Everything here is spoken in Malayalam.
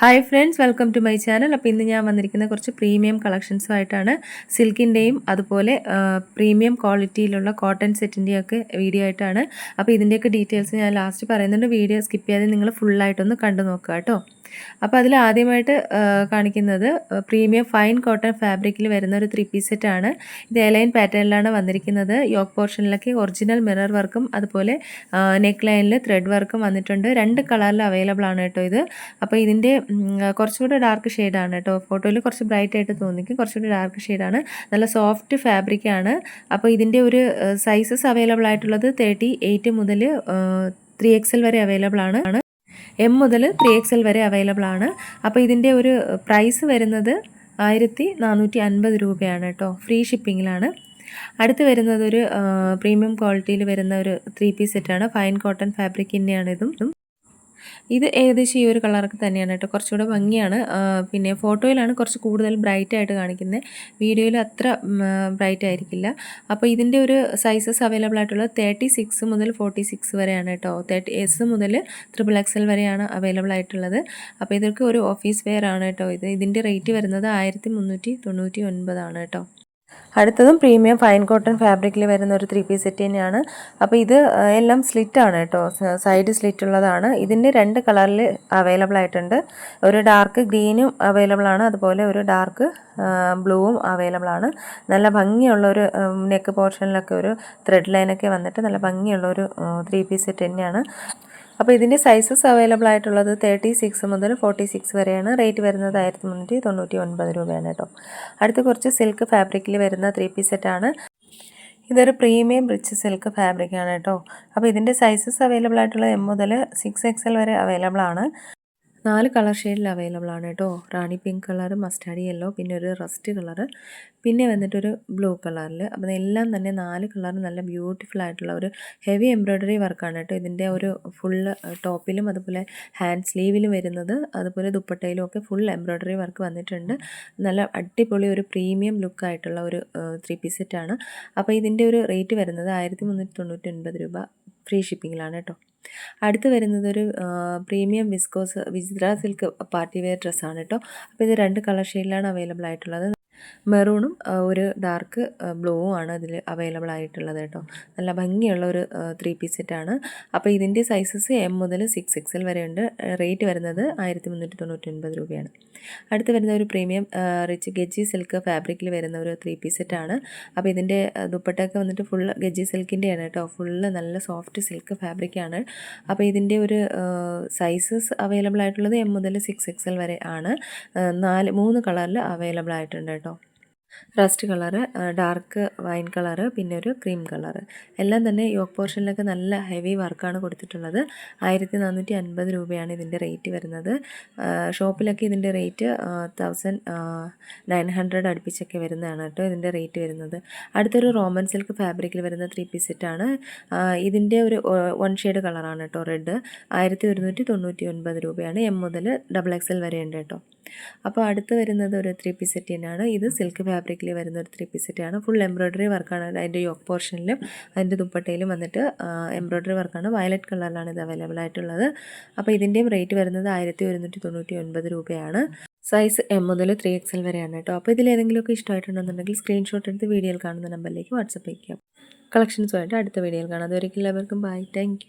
Hi friends welcome to my channel. അപ്പോൾ ഇന്ന് ഞാൻ വന്നിരിക്കുന്ന കുറച്ച് പ്രീമിയം കളക്ഷൻസുമായിട്ടാണ് സിൽക്കിന്റെയും അതുപോലെ പ്രീമിയം ക്വാളിറ്റിയിലുള്ള കോട്ടൺ സെറ്റിന്റെയൊക്കെ വീഡിയോ ആയിട്ടാണ്. അപ്പോൾ ഇതിന്റെയൊക്കെ ഡീറ്റെയിൽസ് ഞാൻ ലാസ്റ്റ് പറയുന്നുണ്ട്. വീഡിയോ സ്കിപ്പ് ചെയ്യാതെ നിങ്ങൾ ഫുള്ളായിട്ടൊന്ന് കണ്ടു നോക്കുക കേട്ടോ. അപ്പോൾ അതിൽ ആദ്യമായിട്ട് കാണിക്കുന്നത് പ്രീമിയം ഫൈൻ കോട്ടൺ ഫാബ്രിക്കിൽ വരുന്ന ഒരു ത്രീ പീസ് സെറ്റാണ്. ഇത് എലൈൻ പാറ്റേണിലാണ് വന്നിരിക്കുന്നത്. യോക്ക് പോർഷനിലൊക്കെ ഒറിജിനൽ മിറർ വർക്കും അതുപോലെ നെക്ക് ലൈനിൽ ത്രെഡ് വർക്കും വന്നിട്ടുണ്ട്. രണ്ട് കളറിൽ അവൈലബിൾ ആണ് കേട്ടോ ഇത്. അപ്പോൾ ഇതിന്റെ കുറച്ചുകൂടെ ഡാർക്ക് ഷെയ്ഡാണ് കേട്ടോ. ഫോട്ടോയിൽ കുറച്ച് ബ്രൈറ്റ് ആയിട്ട് തോന്നിക്കും. കുറച്ചുകൂടി ഡാർക്ക് ഷെയ്ഡാണ് നല്ല സോഫ്റ്റ് ഫാബ്രിക് ആണ്. അപ്പോൾ ഇതിന്റെ ഒരു സൈസസ് അവൈലബിൾ ആയിട്ടുള്ളത് തേർട്ടി എയ്റ്റ് മുതൽ ത്രീ എക്സൽ വരെ അവൈലബിൾ ആണ്. എം മുതൽ ത്രീ എക്സ് എൽ വരെ അവൈലബിൾ ആണ്. അപ്പോൾ ഇതിന്റെ ഒരു പ്രൈസ് വരുന്നത് ആയിരത്തി നാനൂറ്റി അൻപത് രൂപയാണ് കേട്ടോ. ഫ്രീ ഷിപ്പിങ്ങിലാണ് അടുത്ത് വരുന്നത് ഒരു പ്രീമിയം ക്വാളിറ്റിയിൽ വരുന്ന ഒരു ത്രീ പീസ് സെറ്റാണ് ഫൈൻ കോട്ടൺ ഫാബ്രിക് ഫാബ്രിക്കിന്റെയാണ് ഇതും. ഇത് ഏകദേശം ഈ ഒരു കളറൊക്കെ തന്നെയാണ് കേട്ടോ. കുറച്ചുകൂടെ ഭംഗിയാണ്. പിന്നെ ഫോട്ടോയിലാണ് കുറച്ച് കൂടുതൽ ബ്രൈറ്റ് ആയിട്ട് കാണിക്കുന്നത് വീഡിയോയിൽ അത്ര ബ്രൈറ്റ് ആയിരിക്കില്ല. അപ്പോൾ ഇതിന്റെ ഒരു സൈസസ് അവൈലബിൾ ആയിട്ടുള്ളത് തേർട്ടി സിക്സ് മുതൽ ഫോർട്ടി സിക്സ് വരെയാണ് കേട്ടോ. തേർട്ടി എസ് മുതൽ ട്രിപ്പിൾ എക്സൽ വരെയാണ് അവൈലബിൾ ആയിട്ടുള്ളത്. അപ്പോൾ ഇതൊക്കെ ഒരു ഓഫീസ് വെയർ ആണ് കേട്ടോ ഇത്. ഇതിന്റെ റേറ്റ് വരുന്നത് ആയിരത്തി മുന്നൂറ്റി തൊണ്ണൂറ്റി ഒൻപതാണ് കേട്ടോ. അടുത്തതും പ്രീമിയം ഫൈൻ കോട്ടൺ ഫാബ്രിക്കിൽ വരുന്ന ഒരു ത്രീ പീസ് സെറ്റ് തന്നെയാണ്. അപ്പോൾ ഇത് എല്ലാം സ്ലിറ്റാണ് കേട്ടോ. സൈഡ് സ്ലിറ്റ് ഉള്ളതാണ്. ഇതിന്റെ രണ്ട് കളറിൽ അവൈലബിൾ ആയിട്ടുണ്ട്. ഒരു ഡാർക്ക് ഗ്രീനും അവൈലബിൾ ആണ്. അതുപോലെ ഒരു ഡാർക്ക് ബ്ലൂവും അവൈലബിൾ ആണ്. നല്ല ഭംഗിയുള്ള ഒരു നെക്ക് പോർഷനിലൊക്കെ ഒരു ത്രെഡ് ലൈനൊക്കെ വന്നിട്ട് നല്ല ഭംഗിയുള്ള ഒരു ത്രീ പീസ് സെറ്റ് തന്നെയാണ്. അപ്പോൾ ഇതിന്റെ സൈസസ് അവൈലബിൾ ആയിട്ടുള്ളത് തേർട്ടി സിക്സ് മുതൽ ഫോർട്ടി സിക്സ് വരെയാണ്. റേറ്റ് വരുന്നത് ആയിരത്തി മുന്നൂറ്റി തൊണ്ണൂറ്റി ഒൻപത് രൂപയാണ് കേട്ടോ. അടുത്ത കുറച്ച് സിൽക്ക് ഫാബ്രിക്കിൽ വരുന്ന ത്രീ പീസ് സെറ്റാണ് ഇതൊരു പ്രീമിയം റിച്ച് സിൽക്ക് ഫാബ്രിക്കാണ് കേട്ടോ. അപ്പോൾ ഇതിന്റെ സൈസസ് അവൈലബിൾ ആയിട്ടുള്ളത് എം മുതൽ സിക്സ് എക്സ് എൽ വരെ അവൈലബിൾ ആണ്. നാല് കളർ ഷെയ്ഡിൽ അവൈലബിൾ ആണ് കേട്ടോ. Rani pink colour mustard yellow പിന്നെ ഒരു റസ്റ്റ് കളർ പിന്നെ വന്നിട്ടൊരു ബ്ലൂ കളറിൽ അപ്പോൾ എല്ലാം തന്നെ നാല് കളർ നല്ല ബ്യൂട്ടിഫുൾ ആയിട്ടുള്ള ഒരു ഹെവി എംബ്രോയ്ഡറി വർക്കാണ് കേട്ടോ. ഇതിന്റെ ഒരു ഫുള്ള് ടോപ്പിലും അതുപോലെ ഹാൻഡ് സ്ലീവിലും വരുന്നത് അതുപോലെ ദുപ്പട്ടയിലും ഒക്കെ ഫുൾ എംബ്രോയ്ഡറി വർക്ക് വന്നിട്ടുണ്ട്. നല്ല അടിപൊളി ഒരു പ്രീമിയം ലുക്കായിട്ടുള്ള ഒരു ത്രീ പീസ് സെറ്റാണ് അപ്പോൾ ഇതിന്റെ ഒരു റേറ്റ് വരുന്നത് ആയിരത്തി മുന്നൂറ്റി തൊണ്ണൂറ്റി ഒൻപത് രൂപ ഫ്രീ ഷിപ്പിങ്ങിലാണ് കേട്ടോ. അടുത്ത് വരുന്നത് ഒരു premium viscose Vichitra silk party wear ഡ്രസ്സാണ് കേട്ടോ. അപ്പോൾ ഇത് രണ്ട് കളർ ഷെയ്ഡിലാണ് അവൈലബിൾ ആയിട്ടുള്ളത്. മെറൂണും ഒരു ഡാർക്ക് ബ്ലൂവും ആണ് അതിൽ അവൈലബിൾ ആയിട്ടുള്ളത് കേട്ടോ. നല്ല ഭംഗിയുള്ള ഒരു ത്രീ പീസ് സെറ്റാണ് അപ്പോൾ ഇതിന്റെ സൈസസ് എം മുതൽ സിക്സ് എക്സൽ വരെ ഉണ്ട്. റേറ്റ് വരുന്നത് ആയിരത്തി മുന്നൂറ്റി തൊണ്ണൂറ്റി രൂപയാണ്. അടുത്ത് വരുന്ന ഒരു പ്രീമിയം റിച്ച് ഗജി സിൽക്ക് ഫാബ്രിക്കിൽ വരുന്ന ഒരു ത്രീ പീസ് സെറ്റാണ് അപ്പോൾ ഇതിന്റെ ദുപ്പട്ടൊക്കെ വന്നിട്ട് ഫുൾ ഗജി സിൽക്കിന്റെയാണ് കേട്ടോ. ഫുള്ള് നല്ല സോഫ്റ്റ് സിൽക്ക് ഫാബ്രിക്കാണ് അപ്പോൾ ഇതിന്റെ ഒരു സൈസസ് അവൈലബിൾ ആയിട്ടുള്ളത് എം മുതൽ സിക്സ് എൽ വരെ ആണ്. നാല് മൂന്ന് കളറിൽ അവൈലബിൾ ആയിട്ടുണ്ട് കേട്ടോ. Rust colour dark wine colour പിന്നെ ഒരു ക്രീം കളറ്. എല്ലാം തന്നെ യോക്ക് പോർഷനിലൊക്കെ നല്ല ഹെവി വർക്കാണ് കൊടുത്തിട്ടുള്ളത്. ആയിരത്തി നാനൂറ്റി അൻപത് രൂപയാണ് ഇതിന്റെ റേറ്റ് വരുന്നത്. ഷോപ്പിലൊക്കെ ഇതിന്റെ റേറ്റ് തൗസൻഡ് നയൻ ഹൺഡ്രഡ് അടുപ്പിച്ചൊക്കെ വരുന്നതാണ് കേട്ടോ ഇതിന്റെ റേറ്റ് വരുന്നത്. അടുത്തൊരു റോമൻ സിൽക്ക് ഫാബ്രിക്കിൽ വരുന്ന ത്രീ പീസ് സെറ്റാണ്. ഇതിന്റെ ഒരു വൺ ഷെയ്ഡ് കളറാണ് കേട്ടോ റെഡ്. ആയിരത്തി ഒരുന്നൂറ്റി തൊണ്ണൂറ്റി ഒൻപത് രൂപയാണ് എം മുതൽ ഡബിൾ എക്സൽ വരെ ഉണ്ട് കേട്ടോ. അപ്പോൾ അടുത്ത് വരുന്നത് ഒരു ത്രീ പീസ് സെറ്റ് തന്നെയാണ്. ഇത് സിൽക്ക് ഫാബ്രിക്കിൽ വരുന്ന ഒരു ത്രീ പീസ് സെറ്റാണ് ഫുൾ എംബ്രോയ്ഡറി വർക്കാണ് അതിന്റെ യോക്ക് പോർഷനിലും അതിന്റെ ദുപ്പട്ടയിലും വന്നിട്ട് എംബ്രോയ്ഡറി വർക്കാണ് വയലറ്റ് കളറിലാണ് ഇത് അവൈലബിൾ ആയിട്ടുള്ളത്. അപ്പോൾ ഇതിന്റെയും റേറ്റ് വരുന്നത് ആയിരത്തി ഒരുന്നൂറ്റി തൊണ്ണൂറ്റി ഒൻപത് രൂപയാണ്. സൈസ് എം മുതൽ ത്രീ എക്സൽ വരെയാണ് കേട്ടോ. അപ്പോൾ ഇതിൽ ഏതെങ്കിലുമൊക്കെ ഇഷ്ടമായിട്ടുണ്ടെന്നുണ്ടെങ്കിൽ സ്ക്രീൻഷോട്ട് എടുത്ത് വീഡിയോയിൽ കാണുന്ന നമ്പറിലേക്ക് വാട്സപ്പ് അയക്കാം. കളക്ഷൻസുമായിട്ട് അടുത്ത വീഡിയോയിൽ കാണാം. അതൊരിക്കലും എല്ലാവർക്കും ബൈ താങ്ക്